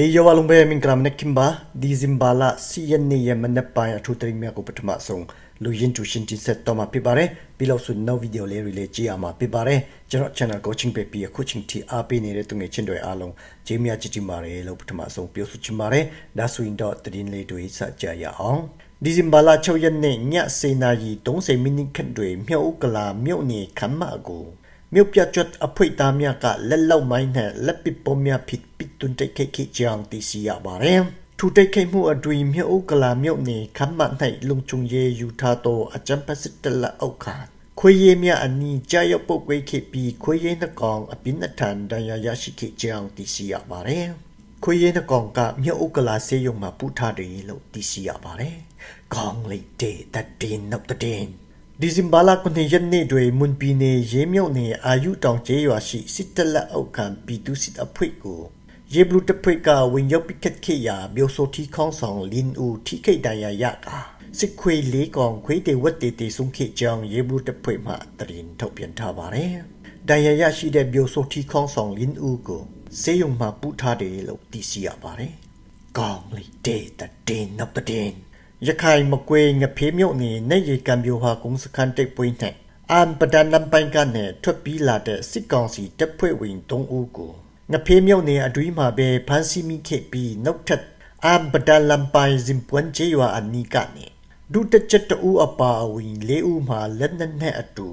Hey yo walung be min kram ne kimba di zimbala si yen ne ye man pa ya thu tri mya ko patama song lu yin tu shin tin set to ma pi bare pi lo su no video le ri le ji ya ma pi bare ကျွန်တော် channel coaching ပဲပြီးအခုချိန်ထိအားပေးနေတဲ့သူငယ်ချင်းတွေအားလုံးဂျေးမြချစ်တီမာရလို့ပထမဆုံးပြောဆိုချင်ပါတယ်ဒါဆိုရင်တော့တည်င်းလေးတွေစကြရအောင်ဒီဇင်ဘာလ6ရက်နေ့ည7:30နာရီ30မိနစ်ခန့်တွင်မြောက်ကလာမြို့နယ်ခမ်းမကို မြို့ပြကျွတ်အဖွေသားများကလက်လောက်မိုင်းနဲ့လက်ပစ်ပေါ်များဖြစ်ပစ်တွန်တိတ်ခိတ်ခိကြောင်တည်စီရပါတယ်ထူတိတ်ခိတ်မှုအတွင်မြို့ဥကလာမြို့နယ်ခမ်းမ၌လုံချုံရဲယူထားသောအကြံပစစ်တလအုတ်ခါခွေးရည်မြအနီးကြာရောက်ပုတ်ကွေးခိပြီးခွေးရည်နှကောင်အပြင်းအထန်ဒဏ်ရာရရှိခိကြောင်တည်စီရပါတယ်ခွေးရည်နှကောင်ကမြို့ဥကလာဆေးရုံမှာပူထားတယ်လို့တည်စီရပါတယ်ကောင်းလိုက်တဲ့တတင်နောက်တတင် ဒီဇင်ဘာလ9ရက်နေ့တွင်မွန်ပြည်နယ်ရေးမြုပ်နယ်အာယုတောင်ကျေးရွာရှိစစ်တလက်အောက်ခံပြည်သူစစ်အဖွဲ့ကိုရေဘလူတဖွဲ့ကဝင်ရောက်ပစ်ခတ်ခဲ့ရာမြို့ဆိုတီခေါင်းဆောင်လင်းဦးထိခိတ်တန်ရာရကစစ်ခွေလေးကောင်ခွေးတေဝတ်တေတေဆုံးခဲ့ကြောင်းရေဘလူတဖွဲ့မှတရင်ထုတ်ပြန်ထားပါတယ်။တန်ရာရရှိတဲ့မြို့ဆိုတီခေါင်းဆောင်လင်းဦးကိုစေယုံမှပူထားတယ်လို့သိရှိရပါတယ်။ကောင်းလေတေတတင်နောက်တတင် ရခိုင်မကွေငဖေးမြုပ်နေနေရီကံပြိုဟာကုန်းစခန်းတိတ်ပွင့်နဲ့အမ်ပဒန်လမ်ပိုင်ကနေထွက်ပြီးလာတဲ့စစ်ကောင်စီတပ်ဖွဲ့ဝင်3ဦးကိုငဖေးမြုပ်နေအတွေးမှာပဲဖမ်းဆီးမိခဲ့ပြီးနောက်ထပ်အမ်ပဒန်လမ်ပိုင်ဇင်ပွန်ချေရွာအနီးကနေဒုတချက်တဦးအပါအဝင်၄ဦးမှာလက်နက်နဲ့အတူ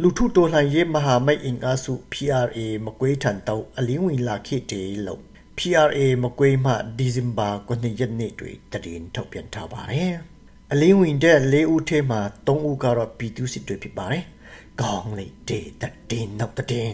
လူထုတော်လှန်ရေးမဟာမိတ်အင်အားစု PRA မကွေးထန်တော့အလင်းဝင်လာခဲ့တယ်လို့ PRA မကွေးမှဒီဇင်ဘာ9ရက်နေ့တွင်တရင်ထုတ်ပြန်ထားပါတယ်။အလင်းဝင်တဲ့၄ဦးထဲမှာ၃ဦးကတော့ပြည်သူစစ်တွေဖြစ်ပါတယ်။ကောင်းလေတဲ့တတင်နောက်တတင်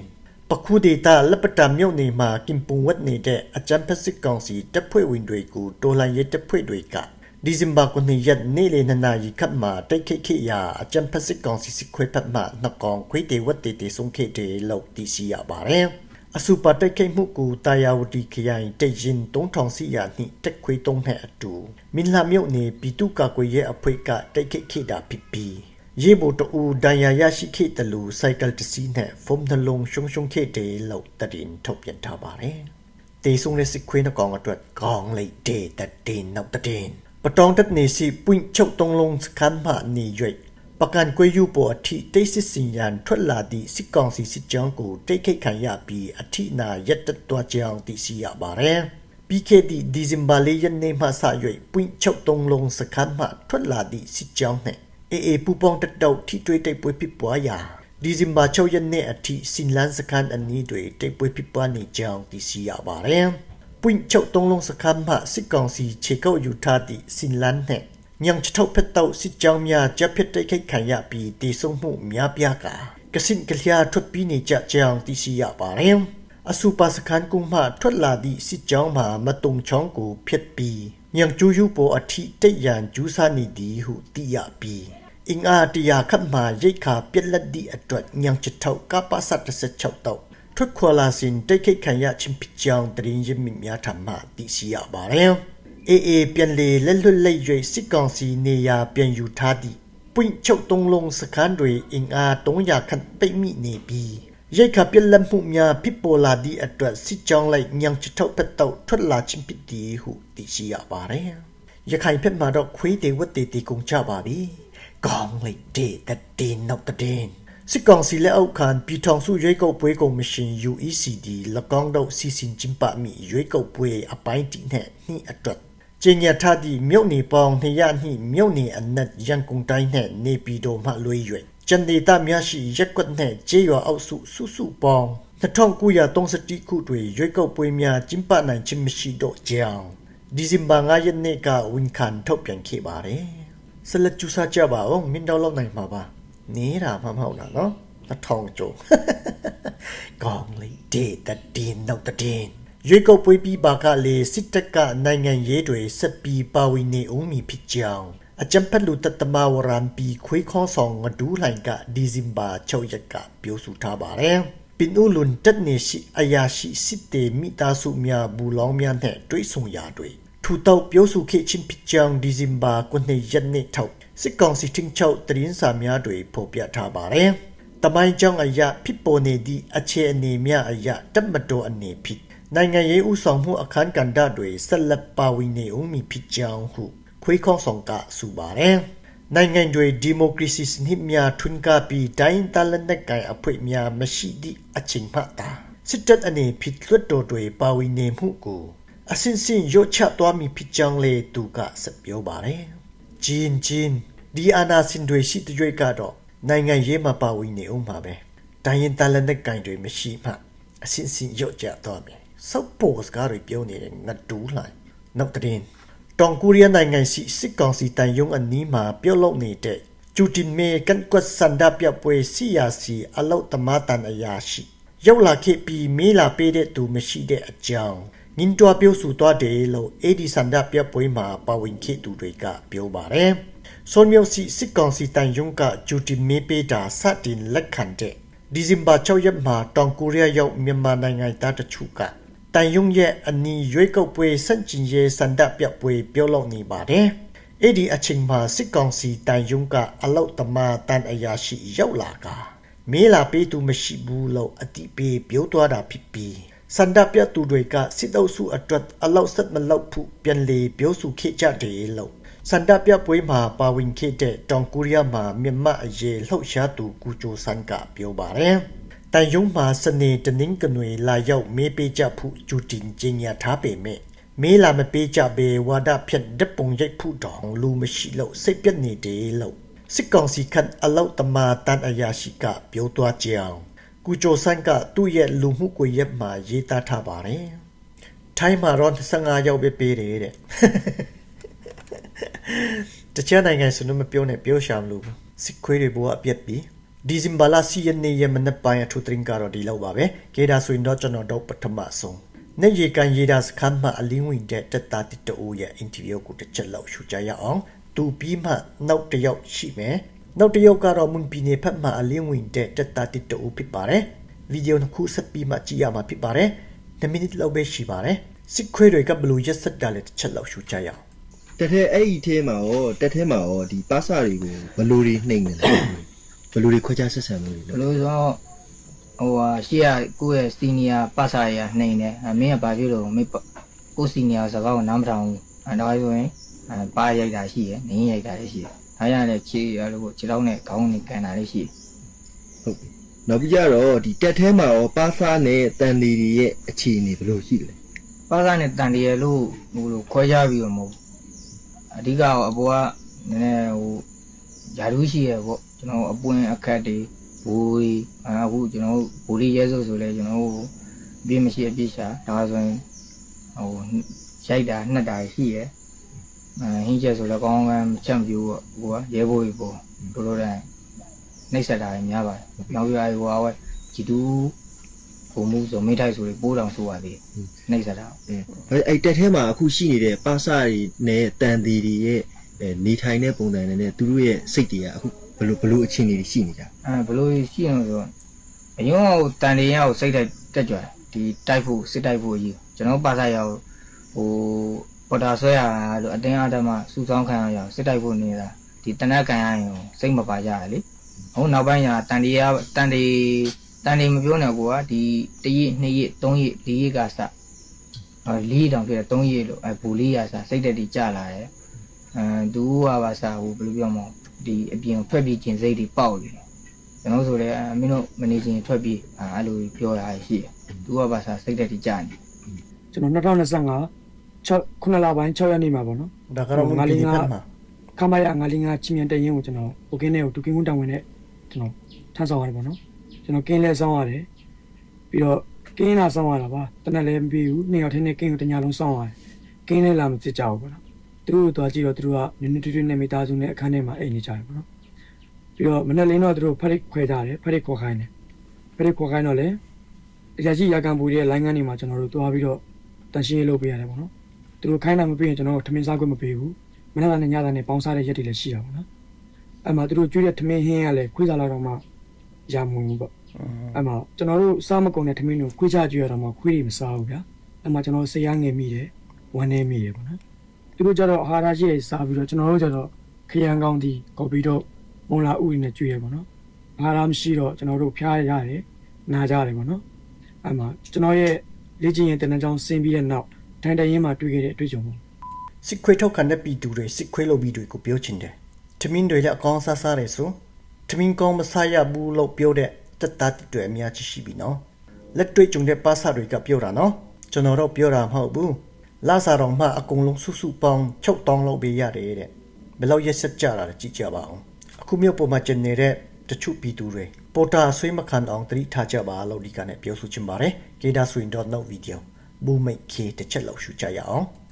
ပခုဒေတာလက်ပတံမြို့နယ်မှာကင်ပုံဝတ်နေတဲ့အကြံဖက်စစ်ကောင်စီတပ်ဖွဲ့ဝင်တွေကိုတော်လှန်ရေးတပ်ဖွဲ့တွေကဒီဇင်ဘာ9ရက်နေ့လေနနာရီခတ်မှာတိုက်ခိတ်ခိရာအကြံဖက်စစ်ကောင်စီစစ်ခွဲဖက်မှနှကောင်ခွေးတေဝတ်တေတေဆုံးခဲ့တယ်လို့သိရှိရပါတယ်။ အစူပါတက်ခိတ်မှုကိုတာယာဝတီခရိုင်တိတ်ရင်3000စီယာနှင့်တက်ခွေတုံးနဲ့အတူမင်းလာမြို့နယ်ပြည်သူ့ကာကွယ်ရေးအဖွဲ့ကတိုက်ခိတ်ခိတာဖြစ်ပြီးရေဘိုတူဒဏ်ရာရရှိခဲ့တယ်လို့စိုက်ကယ်တစ်စီးနဲ့ဖုံးနှလုံးရှုံရှုံခဲ့တယ်လို့တရင်ထုတ်ပြန်ထားပါတယ်။တေဆုံတဲ့စစ်ခွေးနှကောင်အတွက်ကောင်းလိုက်တဲ့တတင်နောက်တတင်ပတောင်းတက်နေစီပွင့်ချုပ်တုံးလုံးစခန်းမှနေရွေ့ ပကံကွေးယူပေါ်အထိတိတ်စစ်စင်ရန်ထွက်လာသည့်စစ်ကောင်စီစစ်ကြောင်းကိုတိတ်ခိတ်ခံရပြီးအထိနာရက်တက်သွားကြောင်းသိရှိရပါတယ်။ပြီးခဲ့သည့်ဒီဇင်ဘာလရက်နေ့မှစ၍ပွင့်ချုပ်သုံးလုံးစခန်းမှထွက်လာသည့်စစ်ကြောင်းနှင့်အေအေပူပေါင်းတက်တော့ထိတွေ့တိုက်ပွဲဖြစ်ပွားရာဒီဇင်ဘာ6ရက်နေ့အထိစင်လန်းစခန်းအနီးတွင်တိုက်ပွဲဖြစ်ပွားနေကြောင်းသိရှိရပါတယ်။ပွင့်ချုပ်သုံးလုံးစခန်းမှစစ်ကောင်စီခြေကုပ်ယူထားသည့်စင်လန်းနှင့် ညံချထုတ်ဖက်တော့စစ်ကြောင်းများကြက်ဖြစ်တိတ်ခိတ်ခံရပြီးတည်ဆုံမှုများပြားကကစင်ကလျာထွက်ပြီးနေကြကြောင်းသိရှိရပါတယ်။အစူပါစခန်းကုန်းမှထွက်လာသည့်စစ်ကြောင်းမှာမတုံချောင်းကိုဖျက်ပြီးညံကျူးယူပေါ်အထိတိတ်ရန်ကျူးစားနေသည်ဟုသိရပြီးအင်အားတရာခတ်မှရိတ်ခါပြက်လက်သည့်အတွက်ညံချထုတ်ကပ္ပစ36တော့ထွက်ခွာလာစဉ်တိတ်ခိတ်ခံရခြင်းဖြစ်ကြောင်းတရင်ရမြများထမှသိရှိရပါတယ်။ အေအေပြန်လေလက်လွတ်လက်ရွေစစ်ကောင်စီနေရာပြန်ယူထားသည့်ပွင့်ချုပ်သုံးလုံးစခန်းတွေအင်အား300ခန့်ပိတ်မိနေပြီးရိတ်ခါပြက်လက်မှုများဖြစ်ပေါ်လာသည့်အတွက်စစ်ကြောင်းလိုက်ညံချထုတ်ပတ်တော့ထွက်လာခြင်းဖြစ်သည်ဟုသိရှိရပါတယ်။ရခိုင်ဘက်မှာတော့ခွေးတေဝတ်တေတေကုန်ကြပါပြီ။ကောင်းလိုက်တဲ့တတင်နောက်တတင်စစ်ကောင်စီလက်အောက်ခံပြည်ထောင်စုရွေးကောက်ပွဲကော်မရှင် UECD ၎င်းတို့စီစဉ်ကျင်းပမိရွေးကောက်ပွဲအပိုင်းတီနဲ့နှိအတွက် ကျင်းရထားသည့်မြို့နေပေါင်း200နှင့်မြို့နေအနက်ရန်ကုန်တိုင်းနှင့်နေပြည်တော်မှလွေ၍ကျန်ဒေသများရှိရက်ကွက်နှင့်ကျေးရွာအောက်စုစုစုပေါင်း2931ခုတွင်ရွေးကောက်ပွဲများကျင်းပနိုင်ခြင်းမရှိတော့ကြောင်းဒီဇင်ဘာ9ရက်နေ့ကဝန်ခံထုတ်ပြန်ခဲ့ပါတယ်။ဆက်လက်ကြိုးစားကြပါဦးမင်းတော်လောက်နိုင်မှာပါ။နေတာမှမဟုတ်လားနော်။တစ်ထောင်ကျော်။ကောင်းလေဒေတတင်နောက်တတင် ရွေးကောက်ပွဲပြီးပါကလေစစ်တပ်ကနိုင်ငံရေးတွေဆက်ပြီးပါဝင်နေဦးမည်ဖြစ်ကြောင်းအကြံဖက်လူတတမဝရံပီခွေးခေါဆောင်ငဒူးလှိုင်ကဒီဇင်ဘာ6ရက်ကပြောဆိုထားပါတယ်ပင်ဦးလွန်တက်နေရှိအယာရှိစစ်တေမိသားစုများဘူလောင်းများနဲ့တွဲဆုံရာတွေထူတောက်ပြောဆိုခဲ့ခြင်းဖြစ်ကြောင်းဒီဇင်ဘာ9ရက်နေ့ထောက်စစ်ကောင်စီထင်းချောက်တရင်စာများတွေဖော်ပြထားပါတယ်တမိုင်းကြောင့်အရာဖြစ်ပေါ်နေသည့်အခြေအနေများအရာတက်မတော်အနေဖြစ် နိုင်ငံရေးဥဆောင်မှုအခမ်းကဏ္ဍတွေဆက်လက်ပါဝင်နေဦးမည်ဖြစ်ကြောင်းဟုခွေးခေါဆောင်ကဆိုပါတယ်နိုင်ငံတွေဒီမိုကရေစီစနစ်များထွန်းကားပြီးတိုင်းတလနဲ့ကိုင်အဖွဲ့များမရှိသည့်အချိန်မှတာစစ်တပ်အနေဖြစ်လွတ်တော်တွေပါဝင်နေမှုကိုအစင်စင်ရွတ်ချသွားမည်ဖြစ်ကြောင်းလေသူကဆက်ပြောပါတယ်ဂျင်းဂျင်းဒီအနာစင်တွေရှိတဲ့တွေကတော့နိုင်ငံရေးမှာပါဝင်နေဦးမှာပဲတိုင်းရင်တလနဲ့ကိုင်တွေမရှိမှအစင်စင်ရွတ်ချသွားမယ် စောက်ပိုစကားတွေပြောနေတဲ့ငါတူးလိုက်နောက်တဲ့တောင်ကိုရီးယားနိုင်ငံရှိစစ်ကောင်စီတန်ယုံအနီးမှာပြုတ်လုပ်နေတဲ့ကျူတင်မေကန်ကွတ်စန္ဒပြပွဲစီယာစီအလောက်တမတန်အရာရှိရောက်လာခဲ့ပြီးမေးလာပေးတဲ့သူမရှိတဲ့အကြောင်းငင်းတွားပြောဆိုသွားတယ်လို့အေဒီစန္ဒပြပွဲမှာပါဝင်ခဲ့သူတွေကပြောပါတယ်။ဆွန်မြို့စီစစ်ကောင်စီတန်ယုံကကျူတင်မေပေးတာစတင်လက်ခံတဲ့ဒီဇင်ဘာ6ရက်မှာတောင်ကိုရီးယားရောက်မြန်မာနိုင်ငံသားတချို့က တန်ယုံရဲ့အနီးရွေးကောက်ပွဲစန့်ကျင်ရေးစန္ဒပြပွဲပြောလုပ်နေပါတယ်။အဲ့ဒီအချိန်မှာစစ်ကောင်စီတန်ယုံကအလောက်တမတန်အရာရှိရောက်လာကမေးလာပေးသူမရှိဘူးလို့အတိပေးပြောသွားတာဖြစ်ပြီးစန္ဒပြသူတွေကစစ်အုပ်စုအတွက်အလောက်ဆက်မလောက်ဘူးပြန်လေပြောဆိုခဲ့ကြတယ်လို့စန္ဒပြပွဲမှာပါဝင်ခဲ့တဲ့တောင်ကိုရီးယားမှာမြန်မာအရေးလှုပ်ရှားသူကူချိုဆန်ကပြောပါတယ်။ တန်ယုံမှာစနေတနင်္ဂနွေလာရောက်မေးပေးကြဖို့ဂျူတင်ကျင်းညာထားပေမဲ့မေးလာမပေးကြဘဲဝါဒဖြတ်ဓာတ်ပုံရိုက်ဖို့တောင်လူမရှိလို့စိတ်ပြတ်နေတယ်လို့စစ်ကောင်စီခန့်အလောက်တမာတန်အရာရှိကပြောသွားကြောင်းကူချိုဆန်ကသူ့ရဲ့လူမှုကွန်ရက်မှာရေးသားထားပါတယ်။ထိုင်းမှာတော့15ရောက်ပဲပေးတယ်တဲ့။တခြားနိုင်ငံဆိုတော့မပြောနဲ့ပြောရှာမလို့စစ်ခွေးတွေဘောအပြက်ပြီး ဒီဇင်ဘာလစီယနေရမနက်ပိုင်းအထူးထရင်ကတော့ဒီလောက်ပါပဲကေဒါဆိုရင်တော့ကျွန်တော်တို့ပထမဆုံးနေရီကန်ရီဒါစခန်းမှာအလင်းဝင်တဲ့တက်တာတစ်တိုးရဲ့အင်တာဗျူးကိုတစ်ချက်လောက်ရှုကြရအောင်သူပြီးမှနောက်တစ်ယောက်ရှိမယ်နောက်တစ်ယောက်ကတော့မွန်ပီနေဖက်မှာအလင်းဝင်တဲ့တက်တာတစ်တိုးဖြစ်ပါတယ်ဗီဒီယိုနှစ်ခုဆက်ပြီးမှကြည့်ရမှာဖြစ်ပါတယ်2မိနစ်လောက်ပဲရှိပါတယ်စစ်ခွေးတွေကဘလူရက်ဆက်တာလည်းတစ်ချက်လောက်ရှုကြရအောင်တက်ထဲအဲ့ဒီထဲမှာရောတက်ထဲမှာရောဒီပါစာတွေကိုဘယ်လိုတွေနှိမ့်နေလဲ ဘယ်လိုတွေခွဲခြားဆက်ဆံမှုတွေဘလဲယ်လိုဆိုတော့ဟိုဟာရှေ့ကကိုယ့်ရဲ့စီနီယာပတ်စာရနှိမ့်တယ်အမင်းကဘာဖြစ်လို့မင်းပကိုယ့်စီနီယာစကားကိုနားမထောင်ဘူးအဲဒါဆိုရင်အဲပါရိုက်တာရှိရယ်နင်းရိုက်တာလည်းရှိတယ်အားရလည်းခြေရလို့ခြေထောက်နဲ့ခေါင်းနဲ့ကန်တာလည်းရှိတယ်ဟုတ်ပြီနောက်ပြီးကြတော့ဒီတက်ထဲမှာရောပါစာနဲ့တန်လီတွေရဲ့အခြေအနေဘယ်လိုရှိလဲပတ်စာနဲ့တန်တရလို့ဟိုလိုခွဲခြားပြီးတော့မဟုတ်ဘူးအဓိကတော့အပေါ်ကနည်းနည်းဟို ယာရုရှိရယ်ပေါ့ကျွန်တော်အပွင့်အခက်တွေဘူရီအခုကျွန်တော်ဘူရီရဲဆိုဆိုလဲကျွန်တော်ပြင်းမရှိအပြစ်ရှာဒါဆိုရင်ဟိုရိုက်တာနှက်တာရှိရယ်အဲဟင်းချက်ဆိုလည်းကောင်းကောင်းမချက်မပြူပေါ့ဟိုကရဲဘိုးကြီးပေါ့တို့တို့တိုင်းနှိပ်ဆက်တာများပါတယ်နောက်ပြီးဟိုကဝဲဂျီတူဟိုမှုဆိုမိထိုက်ဆိုပြီးပိုးတောင်ဆိုပါသေးနှိပ်ဆက်တာအဲအဲ့တက်ထဲမှာအခုရှိနေတဲ့ပါစာတွေနဲ့တန်လီတွေရဲ့ အဲနေထိုင်တဲ့ပုံစံတွေနဲ့သူတို့ရဲ့စိတ်တွေကအခုဘယ်လိုဘယ်လိုအခြေအနေတွေရှိနေကြအဲဘလို့ရှိရင်ဆိုအရင်ကတန်တေရကိုစိတ်တက်တက်ကြွဒီတိုက်ဖို့စစ်တိုက်ဖို့အရေးကျွန်တော်ပါစားရဟိုပေါ်တာဆွဲရလို့အတင်းအဓမ္မစူဆောင်းခံရအောင်စစ်တိုက်ဖို့နေတာဒီတနက်ကန်ရရင်စိတ်မပါကြရလေဟိုနောက်ပိုင်းကျတန်တေရတန်တေတန်တေမပြောနဲ့ကိုကဒီတရက်နှစ်ရက်သုံးရက်လေးရက်ကစအဲလေးတောင်ပြည့်သုံးရက်လို့အဲဘူလေးရစစိတ်တက်တီကြလာတယ် အဲဒူးကပါစားဟိုဘယ်လိုပြောမလဲဒီအပြင်ထွက်ပြီးကျင်စိတ်တွေပေါက်နေတယ်ကျွန်တော်ဆိုလည်းအမင်းတို့မနေချင်းထွက်ပြီးအဲအဲ့လိုပြောတာရှိတယ်။သူကပါစားစိတ်တက်တိကြနေကျွန်တော်2025 6ခုနှစ်လပိုင်း6ရက်နေ့မှာပေါ့နော်ဒါကတော့မွန်ပီနေဖက်မှာခမရ905ချင်းမြန်တရင်ကိုကျွန်တော်ပိုကင်းနဲ့ကိုတူကင်းကုန်းတောင်ဝင်နဲ့ကျွန်တော်ထမ်းဆောင်ရတယ်ပေါ့နော်ကျွန်တော်ကင်းလဲဆောင်ရတယ်ပြီးတော့ကင်းလာဆောင်ရတာပါတနက်လည်းမပြီးဘူးနှစ်ယောက်ထင်းနဲ့ကင်းကိုတညလုံးဆောင်ရတယ်ကင်းလဲလာမစစ်ကြဘူးပေါ့နော် သူတို့သွားကြည့်တော့သူတို့ကနည်းနည်းတူတူနဲ့မိသားစုနဲ့အခန်းထဲမှာအိမ်နေကြတယ်ပေါ့နော်ပြီးတော့မနေ့လင်းတော့သူတို့ဖက်ခွဲကြတယ်ဖက်ခေါ်ခိုင်းတယ်ဖက်ခေါ်ခိုင်းတော့လေရရှိရကံပူရဲ့လိုင်းကန်းတွေမှာကျွန်တော်တို့သွားပြီးတော့တန်ရှင်းရေးလုပ်ပေးရတယ်ပေါ့နော်သူတို့ခိုင်းတာမပေးရင်ကျွန်တော်တို့ထမင်းစားခွင့်မပေးဘူးမနေ့ကလည်းညတာနဲ့ပေါင်းစားတဲ့ရက်တွေလည်းရှိတာပေါ့နော်အဲ့မှာသူတို့ကျွေးတဲ့ထမင်းဟင်းကလည်းခွေးစားလာတော့မှရမဝင်ဘူးပေါ့အဲ့မှာကျွန်တော်တို့စားမကုန်တဲ့ထမင်းကိုခွေးချကျွေးရတော့မှခွေးတွေမစားဘူးဗျာအဲ့မှာကျွန်တော်စိတ်ရငယ်မိတယ်ဝမ်းနေမိတယ်ပေါ့နော် သူတို့ကြတော့အာဟာရရှိရစားပြီးတော့ကျွန်တော်တို့ကြတော့ခရမ်းကောင်းတီကော်ပီတော့မုံလာဥတွေနဲ့ကျွေးရပေါ့နော်အာဟာရမရှိတော့ကျွန်တော်တို့ဖျားရတယ်နားကြတယ်ပေါ့နော်အဲ့မှာကျွန်တော်ရဲ့လေ့ကျင့်ရေးတနန်းချောင်းဆင်းပြီးတဲ့နောက်ထိုင်တိုင်ရင်မှာတွေ့ခဲ့တဲ့အတွေ့အကြုံပေါ့စစ်ခွေးထုတ်ခံတဲ့ပြည်သူတွေစစ်ခွေးလိုပြီးတွေကိုပြောချင်တယ်။ထမင်းတွေလည်းအကောင်းစားစားတယ်ဆိုထမင်းကောင်းမစားရဘူးလို့ပြောတဲ့တက်တာတစ်တွေအများကြီးရှိပြီနော်။လက်တွေ့ကြုံတဲ့ပါစာတွေကပြောတာနော်။ကျွန်တော်တော့ပြောတာမဟုတ်ဘူး။ လာစားတော့မှအကုန်လုံးစုစုပေါင်းချုပ်တောင်းလို့ပေးရတယ်တဲ့။ဘယ်လောက်ရက်ဆက်ကြတာလဲကြည့်ကြပါအောင်။အခုမျိုးပေါ်မှာကျင်နေတဲ့တချို့ပြည်သူတွေပေါ်တာဆွေးမခံအောင်တတိထားကြပါလို့ဒီကနေ့ပြောဆိုချင်ပါတယ်။ကေဒါဆွေင် .no video ဘူမိတ်ခေတစ်ချက်လောက်ရှုကြရအောင်။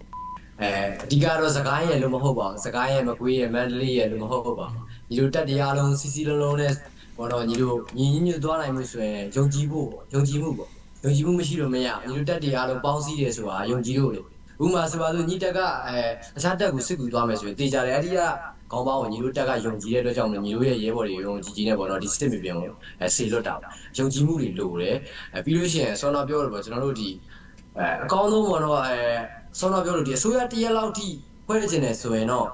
အဲအဓိကတော့စကိုင်းရဲ့လို့မဟုတ်ပါဘူးစကိုင်းရဲ့မကွေးရဲ့မန္တလေးရဲ့လို့မဟုတ်ပါဘူးညီတို့တက်တရားလုံးစီစီလုံးလုံးနဲ့ဘောတော့ညီတို့ညီညီညွတ်သွားနိုင်မှုဆိုရင်ယုံကြည်ဖို့ပေါ့ယုံကြည်မှုပေါ့ယုံကြည်မှုမရှိလို့မရညီတို့တက်တရားလုံးပေါင်းစည်းတယ်ဆိုတာယုံကြည်လို့လေ ဥမာဆိုပါစို့ညီတက်ကအဲတခြားတက်ကိုစစ်ကူသွားမယ်ဆိုရင်တေချာတယ်အဲ့ဒီကခေါင်းပေါင်းကိုညီတို့တက်ကယုံကြည်တဲ့အတွက်ကြောင့်မလို့ညီတို့ရဲ့ရဲဘော်တွေယုံကြည်ကြည်နဲ့ပေါ့နော်ဒီစစ်မြေပြင်ကိုအဲဆေလွတ်တာယုံကြည်မှုတွေလိုတယ်အဲပြီးလို့ရှိရင်ဆောနာပြောလို့ပေါ့ကျွန်တော်တို့ဒီအဲအကောင်းဆုံးပေါ့နော်အဲဆောနာပြောလို့ဒီအစိုးရတရက်လောက်ထိဖွဲ့ကျင်တယ်ဆိုရင်တော့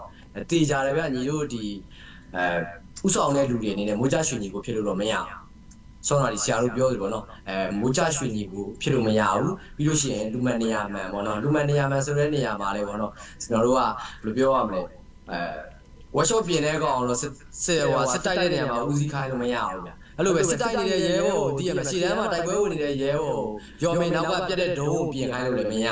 တေချာတယ်ဗျညီတို့ဒီအဲဥဆောင်တဲ့လူတွေအနေနဲ့မိုးကြရွှေညီကိုဖြစ်လို့တော့မရဘူး ဆောနာဒီဆရာတို့ပြောတယ်ပေါ့နော်အဲမိုးကြရွှေညီကိုဖြစ်လို့မရဘူးပြီးလို့ရှိရင်လူမှန်နေရာမှန်ပေါ့နော်လူမှန်နေရာမှန်ဆိုတဲ့နေရာမှာလေပေါ့နော်ကျွန်တော်တို့ကဘယ်လိုပြောရမလဲအဲ workshop ပြင်တဲ့ကောင်လို့စစ်စစ်ဟိုစစ်တိုက်တဲ့နေရာမှာဦးစီးခိုင်းလို့မရဘူးဗျအဲ့လိုပဲစစ်တိုက်နေတဲ့ရဲဘော်ကိုတည်ရမယ်ရှေ့တန်းမှာတိုက်ပွဲဝင်နေတဲ့ရဲဘော်ကိုရော်မင်းနောက်ကပြတ်တဲ့ဒုံးကိုပြင်ခိုင်းလို့လည်းမရ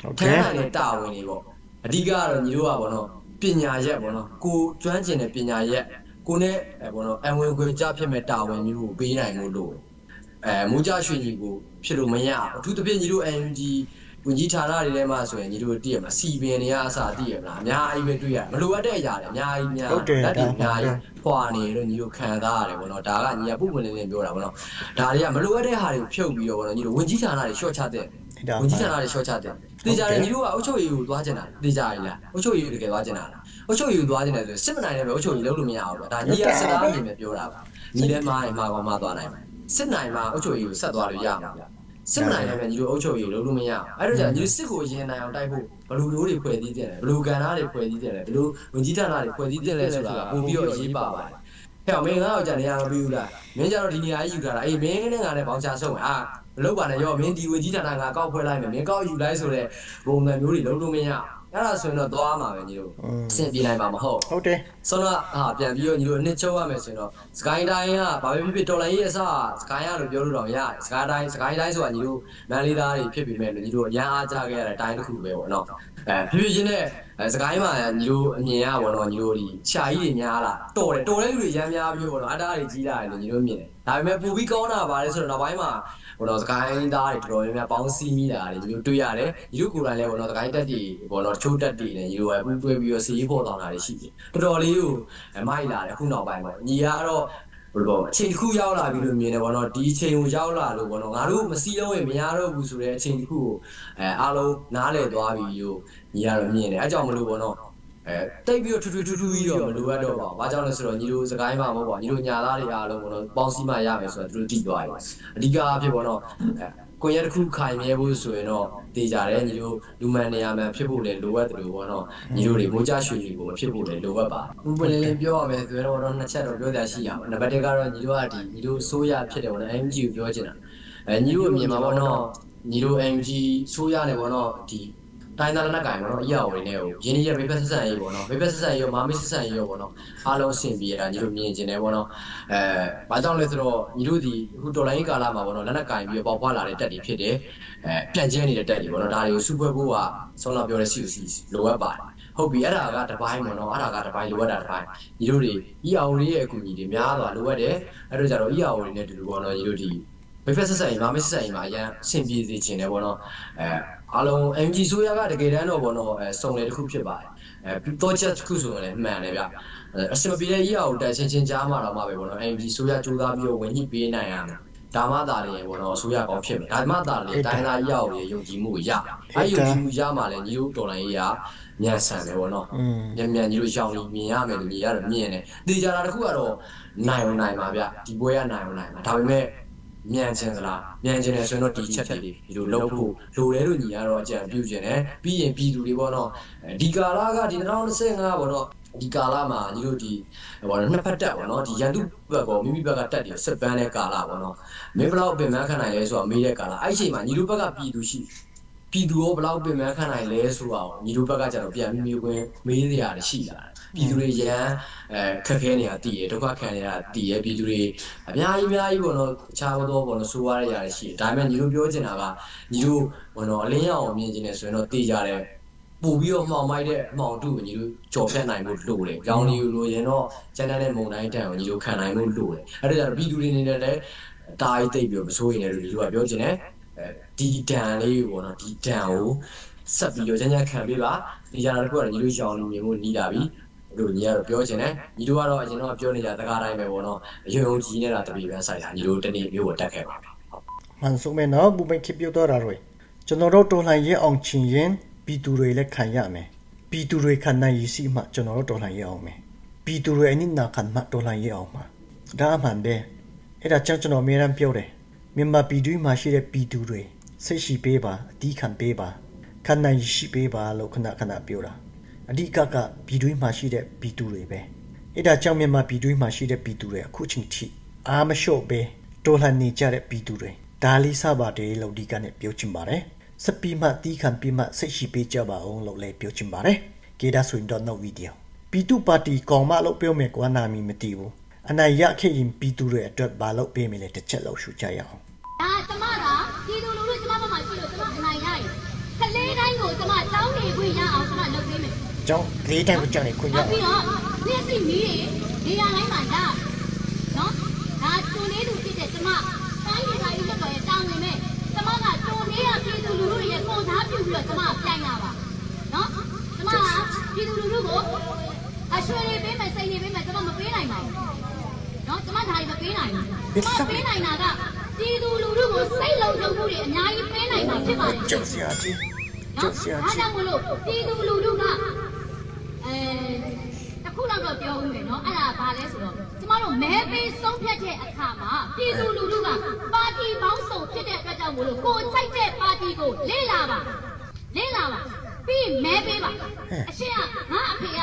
ဟုတ်ထကဲ့မ်းနိုင်တဲ့တာဝန်တွေပေါ့အဓိကကတော့ညီတို့ကပေါ့နော်ပညာရက်ပေါ့နော်ကိုကျွမ်းကျင်တဲ့ပညာရက် ကိုနဲ့အဲပေါ့နော်အဝင်ခွင့်ကြဖြစ်မဲ့တာဝန်မျိုးကိုပေးနိုင်လို့လို့အဲမူကြရွှေညီကိုဖြစ်လို့မရဘူးအထူးသဖြင့်ညီတို့ NUG ဝင်ကြီးဌာနတွေထဲမှာဆိုရင်ညီတို့တည်ရမှာစီပင်တွေကအစားတည်ရမလားအများကြီးပဲတွေ့ရမလိုအပ်တဲ့အရာတွေအများကြီးများဟုတ်တယ်လက်တွေဒါအများကြီးဖွာနေလို့ညီတို့ခံစားရတယ်ပေါ့နော်ဒါကညီကပုပ်ဝင်နေနေပြောတာပေါ့နော်ဒါတွေကမလိုအပ်တဲ့ဟာတွေကိုဖြုတ်ပြီးတော့ပေါ့နော်ညီတို့ဝင်ကြီးဌာနတွေ short ချတဲ့ဒါဝင်ကြီးဌာနတွေ short ချတဲ့တေချာတယ်ညီတို့ကအုတ်ချုပ်ရည်ကိုသွားကျင်တာတေချာရည်လားအုတ်ချုပ်ရည်ကိုတကယ်သွားကျင်တာလား အုတ်ချုပ်ရည်ကိုသွားကျင်တယ်ဆိုစစ်မနိုင်လည်းပဲအုတ်ချုပ်ရည်လုံးလို့မရဘူးပေါ့ဒါညီကစစ်သားအမြင်ပဲပြောတာပါညီလည်းမားရင်မားကောင်းမားသွားနိုင်တယ်စစ်နိုင်မှာအုတ်ချုပ်ရည်ကိုဆက်သွားလို့ရမှာဗျစစ်မနိုင်လည်းပဲညီတို့အုတ်ချုပ်ရည်လုံးလို့မရဘူးအဲ့တော့じゃညီတို့စစ်ကိုရင်နိုင်အောင်တိုက်ဖို့ဘလူလိုတွေဖွဲ့စည်းတင်တယ်ဘလူကန်သားတွေဖွဲ့စည်းတင်တယ်ဘလူဝင်ကြီးဌာနတွေဖွဲ့စည်းတင်လဲဆိုတာပို့ပြီးတော့ရေးပါပါတယ်ဟဲ့မင်းငါ့ကိုကြာနေရမပြီးဘူးလားမင်းကြတော့ဒီနေရာကြီးယူထားတာအေးမင်းနဲ့ငါနဲ့ပေါင်းချဆုံးအာမလုပ်ပါနဲ့ရောမင်းဒီဝင်ကြီးဌာနငါကောက်ဖွဲ့လိုက်မယ်မင်းကောက်ယူလိုက်ဆိုတဲ့ပုံစံမျိုးတွေလုံးလို့မရ အဲ့ဒါဆိုရင်တော့သွားမှာပဲညီတို့อืมအဆင်ပြေနိုင်မှာမဟုတ်ဟုတ်တယ်ဆောနာဟာပြန်ပြီးတော့ညီတို့အနှစ်ချုပ်ရမယ်ဆိုရင်တော့စကိုင်းတိုင်းကဘာပဲဖြစ်ဖြစ်တော်လိုင်းရဲ့အစစကိုင်းရလို့ပြောလို့တော့ရတယ်စကိုင်းတိုင်းစကိုင်းတိုင်းဆိုတာညီတို့မန်လေးသားတွေဖြစ်ပြီးမဲ့လို့ညီတို့အရန်အားကြခဲ့ရတဲ့တိုင်းတစ်ခုပဲပေါ့နော်အဲဖြစ်ဖြစ်ချင်းနဲ့အဲစကိုင်းမှာညီတို့အမြင်ရပေါ့နော်ညီတို့ဒီခြာကြီးတွေများလာတော်တယ်တော်တဲ့လူတွေရမ်းများပြီးပေါ့နော်အတားတွေကြီးလာတယ်လို့ညီတို့မြင်တယ်ဒါပေမဲ့ပူပြီးကောင်းတာပါလေဆိုတော့နောက်ပိုင်းမှာဟိုတော့စကိုင်းသားတွေတော်တော်များများပေါင်းစည်းမိတာတွေညီတို့တွေ့ရတယ်ညီတို့ကိုယ်တိုင်လည်းပေါ့နော်စကိုင်းတက်တွေပေါ့နော်ချိုးတက်တွေလည်းညီတို့ကပူးတွဲပြီးတော့စီးဖို့တောင်းတာတွေရှိတယ်တော်တော်လေးကိုအမိုက်လာတယ်ခုနောက်ပိုင်းပေါ့ညီကတော့ ဘယ်လိုပေါ့အချိန်တစ်ခုရောက်လာပြီလို့မြင်တယ်ပေါ့နော်ဒီအချိန်ကိုရောက်လာလို့ပေါ့နော်ငါတို့မစီးလုံးရင်မရတော့ဘူးဆိုတဲ့အချိန်တစ်ခုကိုအဲအားလုံးနားလည်သွားပြီလို့ညီကတော့မြင်တယ်အဲကြောင့်မလို့ပေါ့နော်အဲတိတ်ပြီးတော့ထူထူထူထူပြီးတော့မလိုအပ်တော့ပါဘူး။ဘာကြောင့်လဲဆိုတော့ညီတို့စကိုင်းမှာမဟုတ်ပါဘူးညီတို့ညာသားတွေအားလုံးပေါ့နော်ပေါင်းစည်းမှရမယ်ဆိုတော့သူတို့တည်သွားပြီ။အဓိကအဖြစ်ပေါ့နော် အဲကိုရတစ်ခုခိုင်မြဲဖို့ဆိုရင်တော့တည်ကြတယ်ညီတို့လူမှန်နေရာမှန်ဖြစ်ဖို့လည်းလိုအပ်တယ်လို့ပေါ့နော်ညီတို့တွေမိုးကြရွှေတွေကိုမဖြစ်ဖို့လည်းလိုအပ်ပါ။ဘယ်လိုလဲပြောရမယ်ဆိုတော့တော့နှစ်ချက်တော့ပြောပြရှိရအောင်။နံပါတ်1ကတော့ညီတို့ကဒီညီတို့ဆိုးရဖြစ်တယ်ပေါ့နော် MG ကိုပြောချင်တာ။အဲညီတို့အမြင်မှာပေါ့နော်ညီတို့ MG ဆိုးရတယ်ပေါ့နော်ဒီ တိုင်းသားလက်နက်ကင်ပေါ့နော်အရာဝင်နေကိုရင်းနှီးရဘေးဖက်ဆက်ဆံရေးပေါ့နော်ဘေးဖက်ဆက်ဆံရေးရောမာမစ်ဆက်ဆံရေးရောပေါ့နော်အားလုံးအဆင်ပြေတာညီတို့မြင်ကျင်တယ်ပေါ့နော်အဲဘာကြောင့်လဲဆိုတော့ညီတို့ဒီအခုတော်လိုင်းကာလာမှာပေါ့နော်လက်နက်ကင်ပြီးပေါက်ဖွာလာတဲ့တက်တွေဖြစ်တယ်အဲပြန်ကျင်းနေတဲ့တက်တွေပေါ့နော်ဒါတွေကိုစုဖွဲ့ဖို့ကဆောင်းလာပြောတဲ့ CUC လိုအပ်ပါတယ်ဟုတ်ပြီအဲ့ဒါကတစ်ပိုင်းပေါ့နော်အဲ့ဒါကတစ်ပိုင်းလိုအပ်တာတစ်ပိုင်းညီတို့တွေ EAO တွေရဲ့အကူအညီတွေများစွာလိုအပ်တယ်အဲ့တော့ကြတော့ EAO တွေနဲ့တူတူပေါ့နော်ညီတို့ဒီဘယ်ဖက်ဆက်ဆံရေးမာမစ်ဆက်ဆံရေးမှာအရင်အဆင်ပြေစေချင်တယ်ပေါ့နော်အဲ အားလုံး MG ဆိုရကတကယ်တမ်းတော့ပေါ့နော်အဲစုံလေတစ်ခုဖြစ်ပါတယ်အဲတော့ချက်တစ်ခုဆိုရင်လည်းမှန်တယ်ဗျအစမပြေတဲ့ EAO တက်ချင်းချင်းကြားမှာတော့မှပဲပေါ့နော် MG ဆိုရကြိုးစားပြီးတော့ဝင်ညှိပေးနိုင်ရမယ်ဒါမှသာလေပေါ့နော်ဆိုရကောင်းဖြစ်မယ်ဒါမှသာလေတိုင်းသားရောက်ရေယုံကြည်မှုကိုရအဲယုံကြည်မှုရမှလည်းညီတို့တော်လိုင်းရေးကမြန်ဆန်တယ်ပေါ့နော်อืมမြန်မြန်ကြီးတို့ရှောင်းပြီးမြင်ရမယ်လို့ညီကတော့မြင်တယ်။တေချာတာတစ်ခုကတော့နိုင်ဝင်နိုင်ပါဗျ။ဒီပွဲကနိုင်ဝင်နိုင်ပါ။ဒါပေမဲ့ မြန်ချင်သလားမြန်ချင်တယ်ဆိုရင်တော့ဒီချက်တွေဒီလိုလုပ်ဖို့လိုတယ်လို့ညီကတော့အကြံပြုချင်တယ်။ပြီးရင်ပြည်သူတွေပေါ့နော်။ဒီကာလာကဒီ2025ပေါ့နော်ဒီကာလမှာညီတို့ဒီဟိုနှစ်ဖက်တက်ပေါ့နော်ဒီရန်သူဘက်ကောမိမိဘက်ကတက်တယ်စစ်ပန်းတဲ့ကာလပေါ့နော်မင်းဘလောက်ပင်မခံနိုင်လဲဆိုတာမေးတဲ့ကာလအဲ့ဒီအချိန်မှာညီတို့ဘက်ကပြည်သူရှိ ပြည်သူရောဘလောက်ပင်မခံနိုင်လဲဆိုတာကိုညီတို့ဘက်ကကျတော့ပြန်ပြီးမျိုးဝင်မေးစရာရှိလာတယ်ပြည်သူတွေရန်အဲခက်ခဲနေတာတည်ရဒုက္ခခံနေတာတည်ရပြည်သူတွေအများကြီးအများကြီးပေါ့နော်အခြားသောပေါ့နော်ဆိုးရတဲ့ຢာတွေရှိတယ်ဒါပေမဲ့ညီတို့ပြောချင်တာကညီတို့ပေါ့နော်အလင်းရောင်မြင်ချင်တယ်ဆိုရင်တော့တည်ကြတယ်ပို့ပြီးတော့မှောင်မိုက်တဲ့အမှောင်တုကိုညီတို့ကြော်ဖြတ်နိုင်ဖို့လိုတယ်။ကြောင်လီကိုလိုရင်တော့ကျန်တဲ့မုံတိုင်းတန်ကိုညီတို့ခံနိုင်ဖို့လိုတယ်။အဲ့ဒါကြောင့်ပြည်သူတွေအနေနဲ့လည်းတားရီတိတ်ပြီးတော့မစိုးရင်လည်းညီတို့ကပြောချင်တယ်။အဲ ဒီဒဏ်လေးကိုပေါ့နော်ဒီဒဏ်ကိုဆက်ပြီးတော့ကျန်ကျန်ခံပေးပါ။ဒီကြတာတစ်ခုကညီတို့ရောင်လူမြင်ဖို့နီးလာပြီ။တို့ညီကတော့ပြောချင်တယ်။ညီတို့ကတော့အရင်တော့ပြောနေကြတကားတိုင်းပဲပေါ့နော်။အယုံယုံကြီးနေတာတပီပဲဆိုင်တာညီတို့တနေ့မျိုးကိုတက်ခဲ့ပါမယ်။မှန်ဆုံးမဲ့နော်ဘူမိတ်ခစ်ပြောတော့တာတွေကျွန်တော်တို့တော်လှန်ရေးအောင်ချင်ရင်ပြည်သူတွေလည်းခံရမယ်ပြည်သူတွေခံနိုင်ရစီမှကျွန်တော်တို့တော်လှန်ရေးအောင်မယ်ပြည်သူတွေအနစ်နာခံမှတော်လှန်ရေးအောင်မှာဒါအမှန်ပဲအဲ့ဒါကြောင့်ကျွန်တော်အများအားပြောတယ် မြန်မာပြည်သူမှာရှိတဲ့ပြည်သူတွေစိတ်ရှိပေးပါအတီးခံပေးပါခံနိုင်ရရှိပေးပါလို့ခဏခဏပြောတာအဓိကကပြည်သူမှာရှိတဲ့ပြည်သူတွေပဲအဲ့ဒါကြောင့်မြန်မာပြည်သူမှာရှိတဲ့ပြည်သူတွေအခုချိန်ထိအားမလျှော့ပဲတော်လှန်နေကြတဲ့ပြည်သူတွေဒါလေးစပါတယ်လို့ဒီကနေ့ပြောချင်ပါတယ်စပီမတီးခံပြီးမှစိတ်ရှိပေးကြပါအောင်လို့လည်းပြောချင်ပါတယ်ကေဒါဆိုရင်တော့နောက်ဗီဒီယိုပီတူပါတီကောင်မလို့ပြောမယ်ကွာနာမီမသိဘူး အနိုင်ရခဲ့ရင်ပီတူရဲ့အတွက်ဘာလို့ပေးမလဲတစ်ချက်လောက်ရှုကြရအောင်ဒါကျမကပြည်သူလူထုကျမဘက်မှာရှိလို့ကျမအနိုင်ရရင်ကလေးတိုင်းကိုကျမတောင်းနေခွင့်ရအောင်ကျမလုပ်ပေးမယ်ကျောင်းကလေးတိုင်းကိုကြောက်နေခွင့်ရ။အောင်ပြီးတော့မျက်စိမီးတွေနေရာတိုင်းမှာရ။နော်။ဒါတွန်လေးသူဖြစ်တဲ့ကျမတိုင်းဒေသကြီးလက်တော်ရဲ့တောင်းဝင်မဲ့ကျမကတွန်လေးရပြည်သူလူထုတွေရဲ့ပုံစားပြုပြီးတော့ကျမပြိုင်တာပါ။နော်။ကျမကပြည်သူလူထုကိုအရွှေတွေပေးမယ်စိတ်တွေပေးမယ်ကျမမပေးနိုင်ပါဘူး။နော်ကျမဒါတွေမ ပေးနိုင်ဘူး။ကျမပေးနိုင်တာကပြည်သူလူထုကိုစိတ်လုံးထုံမှုတွေအများကြီးပေးနိုင်မှာဖြစ်ပါတယ်။ကျောက်စရာကြီးကျောက်စရာအားကြီးကြောင့်မလို့ပြည်သူလူထုကအဲတခုတော့တော့ပြောဦးမယ်နော်အဲ့ဒါဘာလဲဆိုတော့ကျမတို့မဲပေးဆုံးဖြတ်တဲ့အခါမှာပြည်သူလူထုကပါတီပေါင်းစုံဖြစ်တဲ့အတွက်ကြောင့်မလို့ကိုယ်စိုက်တဲ့ပါတီကိုလေ့လာပါလေ့လာပါပြီးမဲပေးပါအရှင်ကငါအဖေက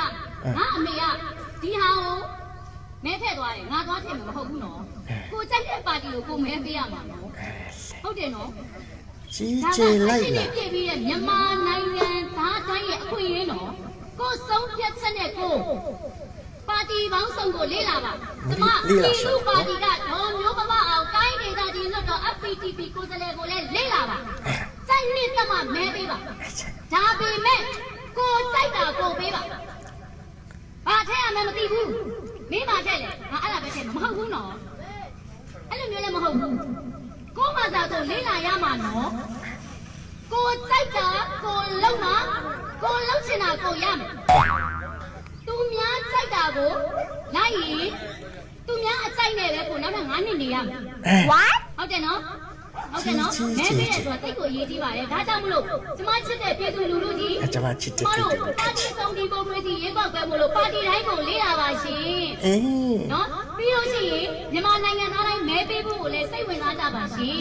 ငါအမေကဒီဟာကို မဲထည့်သွားတယ်ငါသွားထည့်မှာမဟုတ်ဘူးနော်ကိုယ်စိုက်တဲ့ပါတီကိုကိုယ်မဲပေးရမှာနော်ဟုတ်တယ်နော်ကြီးဒါကကျယ်လိုက်အရှလာင်းပြည့်ပြီးတဲ့မြန်မာနိုင်ငံသားတိုင်းရဲ့အခွင့်အရေးနော်ကိုယ်ဆုံးဖြတ်ချက်နဲ့ကိုယ်ပါတီပေါင်းစုံကိုလေ့လာပါကျမပြည်သူပါတီကဒေါ်မျိုးမမအောင်တိုင်းဒေသကြီးလွှတ်တော် FPTP ကိုယ်စားလှယ်ကိုလည်းလေ့လာပါစိုက်နှစ်သက်မှမဲပေးပါဒါပေမဲ့ကိုယ်စိုက်တာကိုယ်ပေးပါဘာထည့်ရမှန်းမသိဘူး မင်းမထည့်လေငါအဲ့ဒါပဲထည့်မှာမဟုတ်ဘူးနော်အဲ့လိုမျိုးလည်းမဟုတ်ဘူးကိုယ်မှသာဆိုလေ့လာရမှာနော်ကိုစိုက်တာကိုလုံမှာကိုလုံချင်တာကိုရမယ်သူများစိုက်တာကိုလိုက်ရင်သူများအစိုက်နဲ့ပဲကိုနောက်ထပ်9နှစ်နေရမယ် what ဟုတ်တယ်နော် ဟုတ်တယ်နော်မဲပေးရဆိုတာတိတ်ကိုအရေးကြီးပါတယ်ဒါကြောင့်မလို့ကျမချစ်တဲ့ပြည်သူလူထုကြီးအကျမချစ်တဲ့မပြည်တို့သူပါတီဆောင်ဒီမိုကရေစီရေပေါက်ပဲမလို့ပါတီတိုင်းကိုလေးလာပါရှင်အေးနော်ပြီးလို့ရှိရင်မြန်မာနိုင်ငံသားတိုင်းမဲပေးဖို့ကိုလည်းစိတ်ဝင်စားကြပါရှင်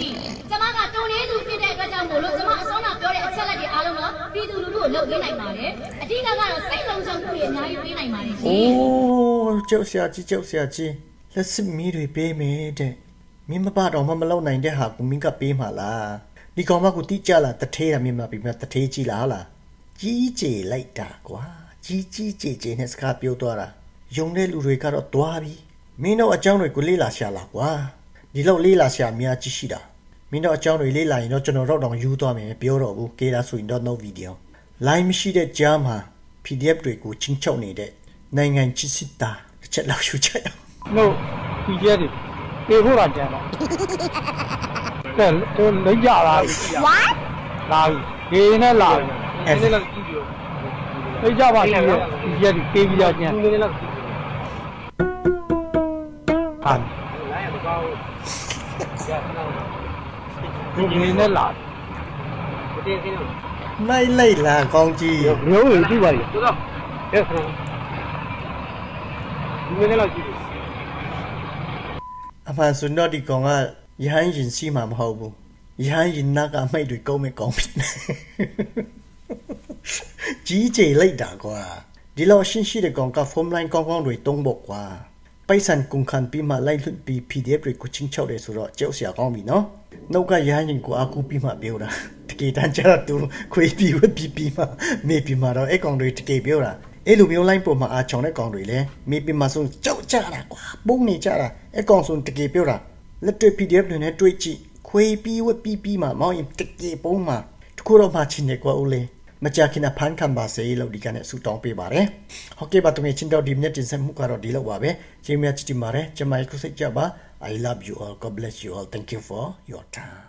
ကျမကတုံလေးသူဖြစ်တဲ့အတွက်ကြောင့်မို့လို့ကျမအစောနာပြောတဲ့အချက်လက်တွေအားလုံးတော့ပြည်သူလူထုကိုလုပ်ပေးနိုင်ပါတယ်အဓိကကတော့စိတ်လုံးစုံမှုတွေအများကြီးပေးနိုင်ပါတယ်ရှင်အိုးကျောက်စရာကြီးကျောက်စရာကြီးလက်စစ်မီးတွေပေးမယ်တဲ့ မင်းမပါတော့မမလုံနိုင်တဲ့ဟာကိုမင်းကပေးမှာလားဒီကောင်မကိုတိကျလာတထဲးတာမြင်မှာပြီမတထဲးကြီးလားဟုတ်လားကြီးကျယ်လိုက်တာကွာကြီးကြီးကျယ်ကျယ်နဲ့စကားပြောသွားတာယုံတဲ့လူတွေကတော့တွားပြီမင်းတို့အကြောင်းတွေကိုလေးလာရှာလာကွာဒီလောက်လေးလာရှာအများကြီးရှိတာမင်းတို့အကြောင်းတွေလေးလာရင်တော့ကျွန်တော်တို့တော့ယူသွားမယ်ပြောတော့ဘူးကေတာဆိုရင်တော့ no video line မရှိတဲ့ကြားမှာ PDF တွေကိုချင်းချုပ်နေတဲ့နိုင်ငံချစ်စစ်တာတစ်ချက်လောက်ယူချင်အောင်လို့ဒီကျဲတွေပြေဖို့လာကြတော့ ကဲတို့လိမ့်ကြလာပြီ what လာပြီဒီနဲ့လာပြီအဲ့ဒါလိမ့်ကြပါရှိရဲ့ဒီကျဲတွေပြေးပြီးတော့ကျန်ဟာဒီနဲ့လာလိုက်လိုက်လာကောင်းကြီး မျိုးတွေကြည့်ပါလိမ့်တော်ကဲဆိုဒီနဲ့လာကြည့်အမှန်ဆိုတော့ဒီကောင်ကရဟန်းရင်စီမှာမဟုတ်ဘူးရဟန်းရင်နာကအမိတ်တွေကောင်းမဲ့ကောင်းပြီကြီးကျယ်လိုက်တာကွာဒီလောက်ရှင်းရှိတဲ့ကောင်ကဖုန်းလိုင်းကောင်းကောင်းတွေတုံးဖို့ကွာပိုက်ဆန်ကုန်ခံပြီးမှလိုက်လွတ်ပြီး PDF တွေကိုချင်းချောက်တယ်ဆိုတော့ကြောက်စရာကောင်းပြီနော်နောက်ကရဟန်းရင်ကိုအကူပြီးမှပြောတာတကယ်တမ်းကျတော့သူခွေးပြီးဝက်ပြီးပြီးမှမေးပြီးမှတော့အဲ့ကောင်တွေတကယ်ပြောတာ အဲ့လိုမျိုး line ပေါ်မှာအားချောင်းတဲ့ကောင်တွေလည်းမေးပြီးမှဆိုကြောက်ကြတာကွာပုံနေကြတာအဲ့ကောင်ဆိုတကယ်ပြောတာလက်တွေ့ PDF တွေနဲ့တွေ့ကြည့်ခွေးပြီးဝက်ပြီးပြီးမှမောင်းရင်တကယ်ပုံမှတခုတော့မှချင်းနေကွာဦးလေးမကြာခင်ဖန်ခံပါစေလို့ဒီကနေ့ဆူတောင်းပေးပါတယ်။ဟုတ်ကဲ့ပါတမင်ချင်းတော့ဒီမြတ်တင်ဆက်မှုကတော့ဒီလောက်ပါပဲ။ကျေးဇူးများချစ်တင်ပါတယ်။ကျမခုစိတ်ကြပါ I love you all God bless you all thank you for your time